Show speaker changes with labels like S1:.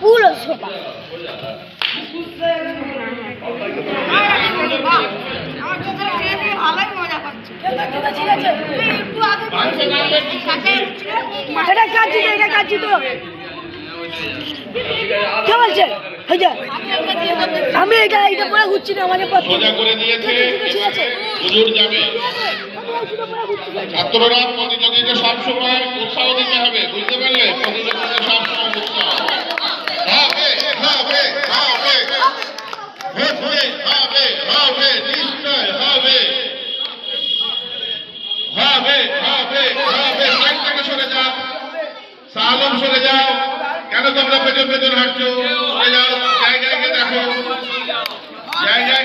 S1: পুরো সোদা এটা কাটছি তো এটা কাটছি তো কে বলছে? আমি এটা এটা পরে ঘুরছি না আমাকে পথ
S2: সোজা করে দিয়েছে।
S1: ঠিক আছে
S2: হুজুর যাবে। ছাত্ররা প্রতিযোগীকে সবসময় উৎসাহ দিতে হবে বুঝতে পারলে? প্রতিযোগীকে সবসময় উৎসাহ। সরে যাও সালম সরে যাও। তোমরা পেছন পেছন হাঁটছো। জায়গায় দেখো। জায়গায়